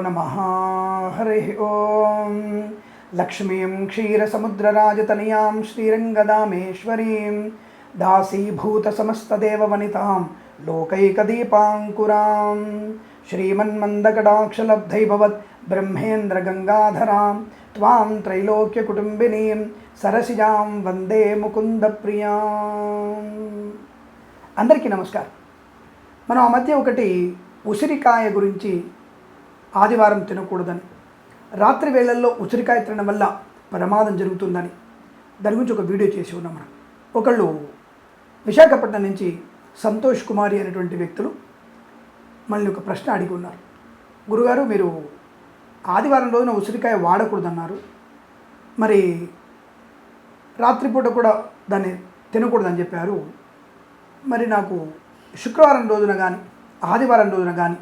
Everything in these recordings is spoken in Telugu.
నమ హరి ఓం లక్ష్మీం క్షీరసముద్రరాజతనయాం శ్రీరంగదామేశ్వరీం దాసీభూతసమస్తదేవవనితాం లోకైకదీపాంకురాం శ్రీమన్మందకటాక్షలబ్ధైభవత్ బ్రహ్మేంద్రగంగాధరాం త్వాం త్రైలోక్యకుటుంబినీం సరసిజాం వందే ముకుందప్రియాం అందరికీ నమస్కారం. మనం ఆ మధ్య ఒకటి ఉసిరికాయ గురించి ఆదివారం తినకూడదని. రాత్రి వేళల్లో ఉసిరికాయ తినడం వల్ల ప్రమాదం జరుగుతుందని. దాని గురించి ఒక వీడియో చేసి ఉన్నాం మనం. ఒకళ్ళు విశాఖపట్నం నుంచి సంతోష్ కుమారి అనేటువంటి వ్యక్తులు మళ్ళీ ఒక ప్రశ్న అడిగి ఉన్నారు. గురుగారు మీరు ఆదివారం రోజున ఉసిరికాయ వాడకూడదన్నారు. మరి రాత్రిపూట కూడా దాన్ని తినకూడదని చెప్పారు. మరి నాకు శుక్రవారం రోజున కానీ ఆదివారం రోజున కానీ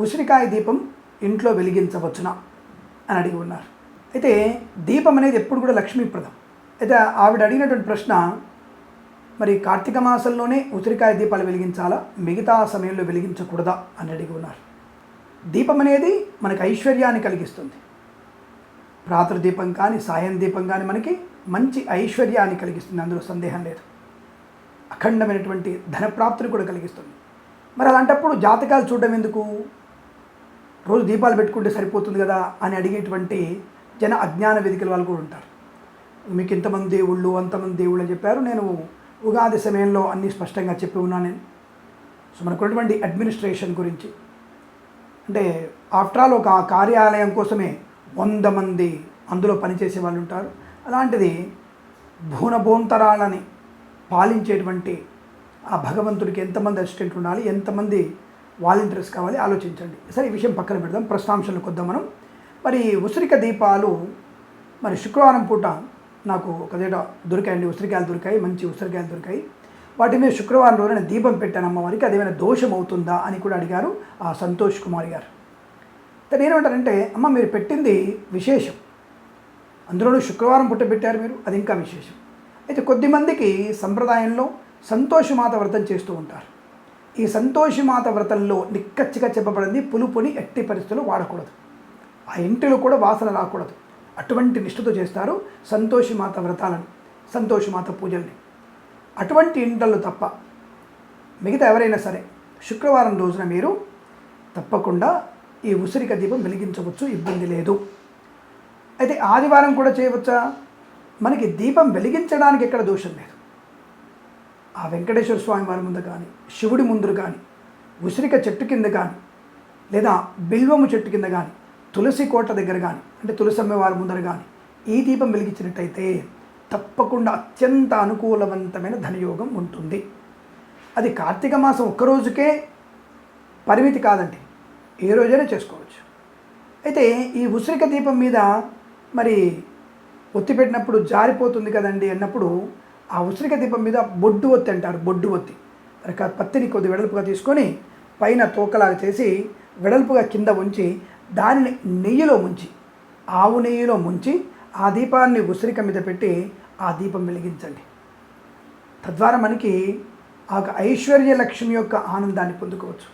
ఉసిరికాయ దీపం ఇంట్లో వెలిగించవచ్చునా అని అడిగి ఉన్నారు. అయితే దీపం అనేది ఎప్పుడు కూడా లక్ష్మీప్రదం. అయితే ఆవిడ అడిగినటువంటి ప్రశ్న మరి కార్తీక మాసంలోనే ఉసిరికాయ దీపాలు వెలిగించాలా? మిగతా సమయంలో వెలిగించకూడదా? అని అడిగి ఉన్నారు. దీపం అనేది మనకి ఐశ్వర్యాన్ని కలిగిస్తుంది. రాత్రి దీపం కానీ సాయం దీపం కానీ మనకి మంచి ఐశ్వర్యాన్ని కలిగిస్తుంది. అందులో సందేహం లేదు. అఖండమైనటువంటి ధనప్రాప్తిని కూడా కలిగిస్తుంది. మరి అలాంటప్పుడు జాతకాలు చూడడం ఎందుకు? రోజు దీపాలు పెట్టుకుంటే సరిపోతుంది కదా అని అడిగేటువంటి జన అజ్ఞాన వేదికల వాళ్ళు కూడా ఉంటారు. మీకు ఇంతమంది దేవుళ్ళు అంతమంది దేవుళ్ళు అని చెప్పారు. నేను ఉగాది సమయంలో అన్నీ స్పష్టంగా చెప్పి ఉన్నాను నేను. సో మనకున్నటువంటి అడ్మినిస్ట్రేషన్ గురించి. అంటే ఆఫ్టర్ ఆల్ ఒక కార్యాలయం కోసమే వంద మంది అందులో పనిచేసే వాళ్ళు ఉంటారు. అలాంటిది భూనభోంతరాలని పాలించేటువంటి ఆ భగవంతుడికి ఎంతమంది అసిస్టెంట్ ఉండాలి ఎంతమంది వాలంటీర్స్ కావాలి ఆలోచించండి. సరే ఈ విషయం పక్కన పెడదాం ప్రశ్నాంశాలకు వద్దాం మనం. మరి ఉసిరిక దీపాలు మరి శుక్రవారం పూట నాకు ఒక దగ్గర దొరికాయండి ఉసిరికాయలు దొరికాయి మంచి ఉసిరికాయలు దొరికాయి. వాటి మీద శుక్రవారం రోజున దీపం పెట్టాను అమ్మవారికి అదేమైనా దోషం అవుతుందా అని కూడా అడిగారు ఆ సంతోష్ కుమార్ గారు. నేనేమంటారంటే అమ్మ మీరు పెట్టింది విశేషం. అందులోనూ శుక్రవారం పుట్ట పెట్టారు మీరు అది ఇంకా విశేషం. అయితే కొద్దిమందికి సంప్రదాయంలో సంతోషమాత వ్రతం చేస్తూ ఉంటారు. ఈ సంతోషిమాత వ్రతంలో నిక్కచ్చిగా చెప్పబడింది పులుపుని ఎట్టి పరిస్థితులు వాడకూడదు. ఆ ఇంటిలో కూడా వాసన రాకూడదు. అటువంటి నిష్ఠతో చేస్తారు సంతోషిమాత వ్రతాలను సంతోషమాత పూజల్ని. అటువంటి ఇంటల్లో తప్ప మిగతా ఎవరైనా సరే శుక్రవారం రోజున మీరు తప్పకుండా ఈ ఉసిరిక దీపం వెలిగించవచ్చు ఇబ్బంది లేదు. అయితే ఆదివారం కూడా చేయవచ్చా? మనకి దీపం వెలిగించడానికి ఎక్కడ దోషం లేదు. ఆ వెంకటేశ్వర స్వామి వారి ముందు కానీ శివుడి ముందు కానీ ఉసిరిక చెట్టు కింద కానీ లేదా బిల్వము చెట్టు కింద కానీ తులసి కోట దగ్గర కానీ అంటే తులసమ్మ వారి ముందర కానీ ఈ దీపం వెలిగించినట్టయితే తప్పకుండా అత్యంత అనుకూలవంతమైన ధనయోగం ఉంటుంది. అది కార్తీక మాసం ఒక్కరోజుకే పరిమితి కాదండి. ఏ రోజైనా చేసుకోవచ్చు. అయితే ఈ ఉసిరిక దీపం మీద మరి ఒత్తి పెట్టినప్పుడు జారిపోతుంది కదండి అన్నప్పుడు ఆ ఉసిరిక దీపం మీద బొడ్డు ఒత్తి అంటారు బొడ్డు ఒత్తి. పత్తిని కొద్ది వెడల్పుగా తీసుకొని పైన తోకలాగా చేసి వెడల్పుగా కింద ఉంచి దానిని నెయ్యిలో ముంచి ఆవు నెయ్యిలో ముంచి ఆ దీపాన్ని ఉసిరిక మీద పెట్టి ఆ దీపం వెలిగించండి. తద్వారా మనకి ఆ యొక్క ఐశ్వర్య లక్ష్మి యొక్క ఆనందాన్ని పొందుకోవచ్చు.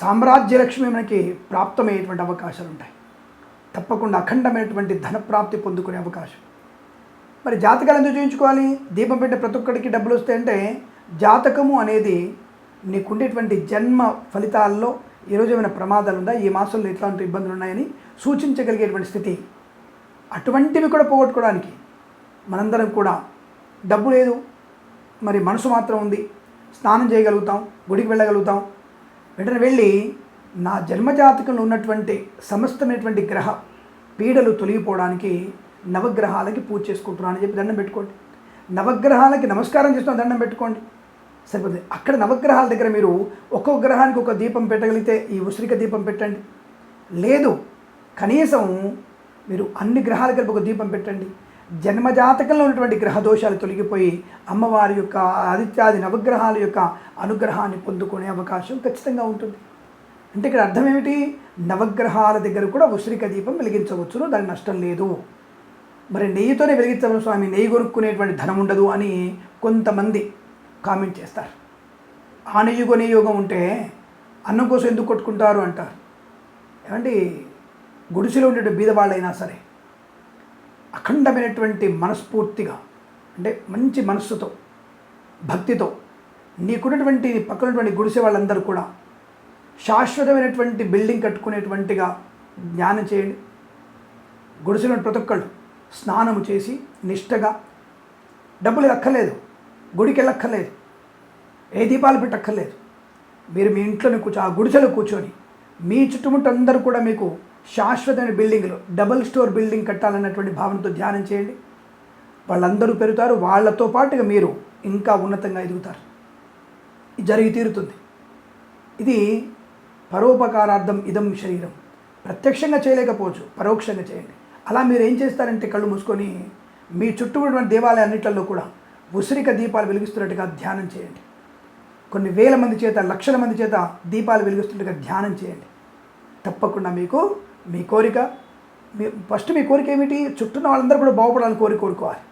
సామ్రాజ్య లక్ష్మి మనకి ప్రాప్తమయ్యేటువంటి అవకాశాలు ఉంటాయి తప్పకుండా అఖండమైనటువంటి ధనప్రాప్తి పొందుకునే అవకాశం. మరి జాతకాలు ఎందుకు చూపించుకోవాలి దీపం పెట్టే ప్రతి ఒక్కడికి డబ్బులు వస్తాయంటే జాతకము అనేది నీకుండేటువంటి జన్మ ఫలితాల్లో ఈరోజు ఏమైనా ప్రమాదాలు ఉందా? ఈ మాసంలో ఎట్లాంటి ఇబ్బందులు ఉన్నాయని సూచించగలిగేటువంటి స్థితి. అటువంటివి కూడా పోగొట్టుకోవడానికి మనందరం కూడా డబ్బు లేదు. మరి మనసు మాత్రం ఉంది. స్నానం చేయగలుగుతాం గుడికి వెళ్ళగలుగుతాం. వెంటనే వెళ్ళి నా జన్మజాతకంలో ఉన్నటువంటి సమస్తమైనటువంటి గ్రహ పీడలు తొలగిపోవడానికి నవగ్రహాలకి పూజ చేసుకుంటున్నాను అని చెప్పి దండం పెట్టుకోండి. నవగ్రహాలకి నమస్కారం చేస్తున్న దండం పెట్టుకోండి. సరిపోతుంది. అక్కడ నవగ్రహాల దగ్గర మీరు ఒక్కొక్క గ్రహానికి ఒక దీపం పెట్టగలిగితే ఈ ఉసిరిక దీపం పెట్టండి. లేదు కనీసం మీరు అన్ని గ్రహాల కలిపి ఒక దీపం పెట్టండి. జన్మజాతకంలో ఉన్నటువంటి గ్రహ దోషాలు తొలగిపోయి అమ్మవారి యొక్క ఆదిత్యాది నవగ్రహాల యొక్క అనుగ్రహాన్ని పొందుకునే అవకాశం ఖచ్చితంగా ఉంటుంది. అంటే ఇక్కడ అర్థం ఏమిటి? నవగ్రహాల దగ్గర కూడా ఉసిరిక దీపం వెలిగించవచ్చును దాని నష్టం లేదు. మరి నెయ్యితోనే వెలిగించాము స్వామి నెయ్యి కొనుక్కునేటువంటి ధనం ఉండదు అని కొంతమంది కామెంట్ చేస్తారు. ఆ నెయ్యి కొనే యోగం ఉంటే అన్నం కోసం ఎందుకు కొట్టుకుంటారు అంటారు. ఏమంటే గుడిసెలో ఉండే బీదవాళ్ళైనా సరే అఖండమైనటువంటి మనస్ఫూర్తిగా అంటే మంచి మనస్సుతో భక్తితో నీకున్నటువంటి పక్కనటువంటి గుడిసె వాళ్ళందరూ కూడా శాశ్వతమైనటువంటి బిల్డింగ్ కట్టుకునేటువంటిగా జ్ఞానం చేయండి. గుడిసెలో ప్రతి ఒక్కళ్ళు స్నానము చేసి నిష్టగా. డబ్బులు అక్కర్లేదు. గుడికి వెళ్ళక్కర్లేదు ఏ దీపాలు పెట్టక్కర్లేదు. మీరు మీ ఇంట్లోనే కూర్చో ఆ గుడిసెలో కూర్చొని మీ చుట్టుముట్టు అందరూ కూడా మీకు శాశ్వతమైన బిల్డింగ్లు డబుల్ స్టోర్ బిల్డింగ్ కట్టాలన్నటువంటి భావనతో ధ్యానం చేయండి. వాళ్ళందరూ పెరుగుతారు. వాళ్ళతో పాటుగా మీరు ఇంకా ఉన్నతంగా ఎదుగుతారు. ఇది జరిగి తీరుతుంది. ఇది పరోపకారార్థం ఇదం శరీరం. ప్రత్యక్షంగా చేయలేకపోవచ్చు. పరోక్షంగా చేయండి. అలా మీరు ఏం చేస్తారంటే కళ్ళు మూసుకొని మీ చుట్టూ ఉన్నటువంటి దేవాలయాన్నిట్లలో కూడా ఉసిరిక దీపాలు వెలిగిస్తున్నట్టుగా ధ్యానం చేయండి. కొన్ని వేల మంది చేత లక్షల మంది చేత దీపాలు వెలిగిస్తున్నట్టుగా ధ్యానం చేయండి. తప్పకుండా మీకు మీ కోరిక మీ ఫస్ట్ మీ కోరిక ఏమిటి? చుట్టూ ఉన్న వాళ్ళందరూ కూడా బాగుపడాలని కోరి కోరుకోవాలి.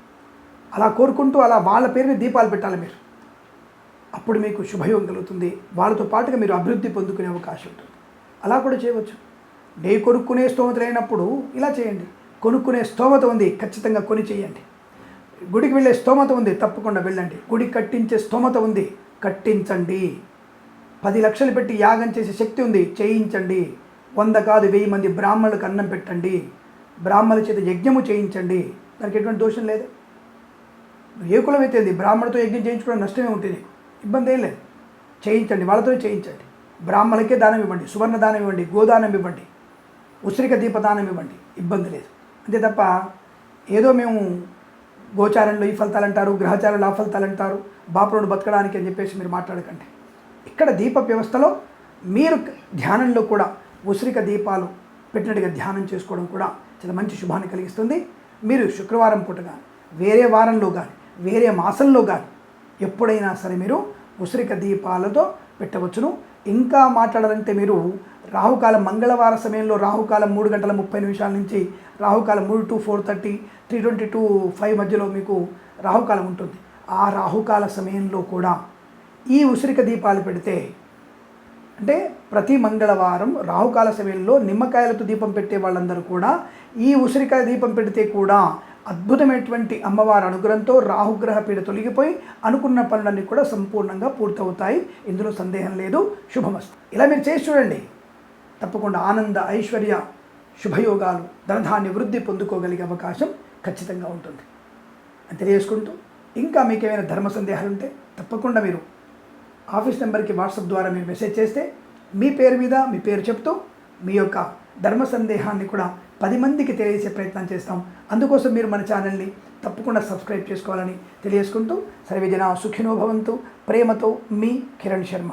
అలా కోరుకుంటూ అలా వాళ్ళ పేరుని దీపాలు పెట్టాలి మీరు. అప్పుడు మీకు శుభయోగం కలుగుతుంది. వాళ్ళతో పాటుగా మీరు అభివృద్ధి పొందుకునే అవకాశం ఉంటుంది. అలా కూడా చేయవచ్చు. నే కొనుక్కునే స్తోమత లేనప్పుడు ఇలా చేయండి. కొనుక్కునే స్తోమత ఉంది ఖచ్చితంగా కొని చేయండి. గుడికి వెళ్ళే స్తోమత ఉంది తప్పకుండా వెళ్ళండి. గుడి కట్టించే స్తోమత ఉంది కట్టించండి. పది లక్షలు పెట్టి యాగం చేసే శక్తి ఉంది చేయించండి. వంద కాదు వెయ్యి మంది బ్రాహ్మణులకు అన్నం పెట్టండి. బ్రాహ్మణుల చేత యజ్ఞము చేయించండి. దానికి ఎటువంటి దోషం లేదు. ఏ కులం అయితే బ్రాహ్మణులతో యజ్ఞం చేయించుకోవడం నష్టమే ఉంటుంది నీకు ఇబ్బంది ఏం లేదు. చేయించండి వాళ్ళతో చేయించండి. బ్రాహ్మణులకే దానం ఇవ్వండి సువర్ణ దానం ఇవ్వండి గోదానం ఇవ్వండి ఉసిరిక దీపదానం ఇవ్వండి ఇబ్బంది లేదు. అంతే తప్ప ఏదో మేము గోచారంలో ఈ ఫలితాలు అంటారు గ్రహచారంలో ఆ ఫలితాలు అంటారు బాపురుడు బతకడానికి అని చెప్పేసి మీరు మాట్లాడకండి. ఇక్కడ దీప వ్యవస్థలో మీరు ధ్యానంలో కూడా ఉసిరిక దీపాలు పెట్టినట్టుగా ధ్యానం చేసుకోవడం కూడా చాలా మంచి శుభాన్ని కలిగిస్తుంది. మీరు శుక్రవారం పూట కానీ వేరే వారంలో కానీ వేరే మాసంలో కానీ ఎప్పుడైనా సరే మీరు ఉసిరిక దీపాలతో పెట్టవచ్చును. ఇంకా మాట్లాడాలంటే మీరు రాహుకాలం మంగళవార సమయంలో రాహుకాలం మూడు గంటల ముప్పై నిమిషాల నుంచి రాహుకాలం మూడు to four thirty three twenty to five మధ్యలో మీకు రాహుకాలం ఉంటుంది. ఆ రాహుకాల సమయంలో కూడా ఈ ఉసిరిక దీపాలు పెడితే అంటే ప్రతి మంగళవారం రాహుకాల సమయంలో నిమ్మకాయలతో దీపం పెట్టే వాళ్ళందరూ కూడా ఈ ఉసిరికాయ దీపం పెడితే కూడా అద్భుతమైనటువంటి అమ్మవారి అనుగ్రహంతో రాహుగ్రహ పీడ తొలగిపోయి అనుకున్న పనులన్నీ కూడా సంపూర్ణంగా పూర్తవుతాయి. ఇందులో సందేహం లేదు. శుభమస్తు. ఇలా మీరు చేసి చూడండి. తప్పకుండా ఆనంద ఐశ్వర్య శుభయోగాలు ధనధాన్య వృద్ధి పొందుకోగలిగే అవకాశం ఖచ్చితంగా ఉంటుంది. అని తెలియజేసుకుంటూ ఇంకా మీకు ఏమైనా ధర్మ సందేహాలు ఉంటే తప్పకుండా మీరు ఆఫీస్ నెంబర్కి వాట్సాప్ ద్వారా మీరు మెసేజ్ చేస్తే మీ పేరు మీద మీ పేరు చెప్తూ మీ యొక్క ధర్మ సందేహాన్ని కూడా పది మందికి తెలియజేసే ప్రయత్నం చేస్తాం. అందుకోసం మీరు మన ఛానల్ని తప్పకుండా సబ్స్క్రైబ్ చేసుకోవాలని తెలియజేసుకుంటూ సర్వజన సుఖినో భవంతు. ప్రేమతో మీ కిరణ్ శర్మ.